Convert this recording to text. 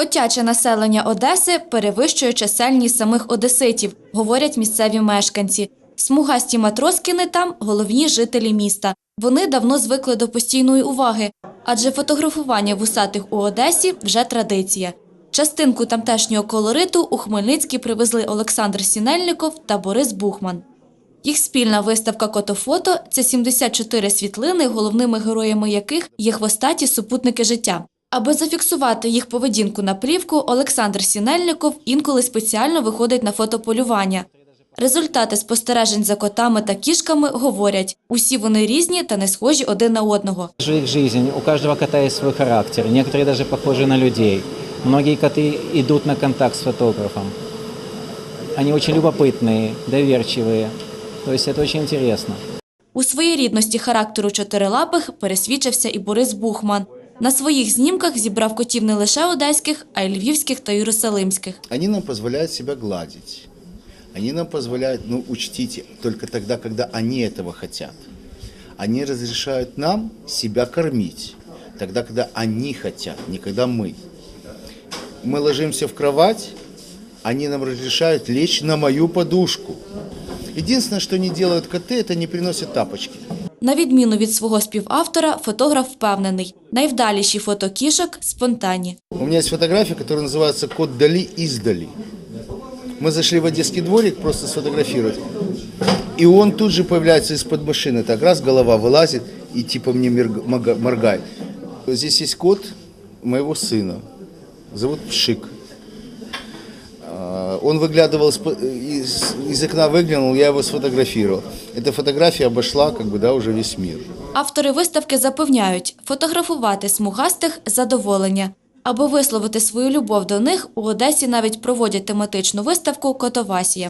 Котяче населення Одеси перевищує чисельність самих одеситів, говорять місцеві мешканці. Смугасті матроскини там головні жителі міста. Вони давно звикли до постійної уваги, адже фотографування вусатих у Одесі вже традиція. Частинку тамтешнього колориту у Хмельницький привезли Олександр Сінельников та Борис Бухман. Їх спільна виставка «Котофото» – це 74 світлини, головними героями яких є хвостаті супутники життя. Аби зафіксувати їх поведінку на плівку, Олександр Сінельников інколи спеціально виходить на фотополювання. Результати спостережень за котами та кішками говорять – усі вони різні та не схожі один на одного. же их жизнь, у каждого кота есть свой характер, некоторые даже похожи на людей. Многие коты идут на контакт с фотографом. Они очень любопытные, доверчивые. То есть это очень интересно. У своєрідності характеру чотирилапих пересвідчився і Борис Бухман. На своїх знімках зібрав котів не лише одеських, а й львівських та єрусалимських. Они нам позволяют себя гладить. Они нам позволяют, ну, учтите, только тогда, когда они этого хотят. Они разрешают нам себя кормить, тогда, когда они хотят, не когда мы. Мы ложимся в кровать, они нам разрешают лечь на мою подушку. Единственное, что не делают коты, это не приносят тапочки. На відміну від свого співавтора, фотограф впевнений – найвдаліші фото кішок – спонтанні. У меня есть фотография, которая называется «Кот Дали издали». Мы зашли в Одесский дворик просто сфотографировать. И он тут же появляется из-под машины. Так раз голова вылазит и типа мне мирг- мага- моргает. Здесь есть кот моего сына. Зовут Пшик. А, Он выглядывал из, из, из окна, выглянул, я его сфотографировал. Эта фотография обошла как бы, да, уже весь мир. Автори виставки запевняють – фотографувати смугастих – задоволення. Аби висловити свою любов до них, у Одесі навіть проводять тематичну виставку «Котовасія».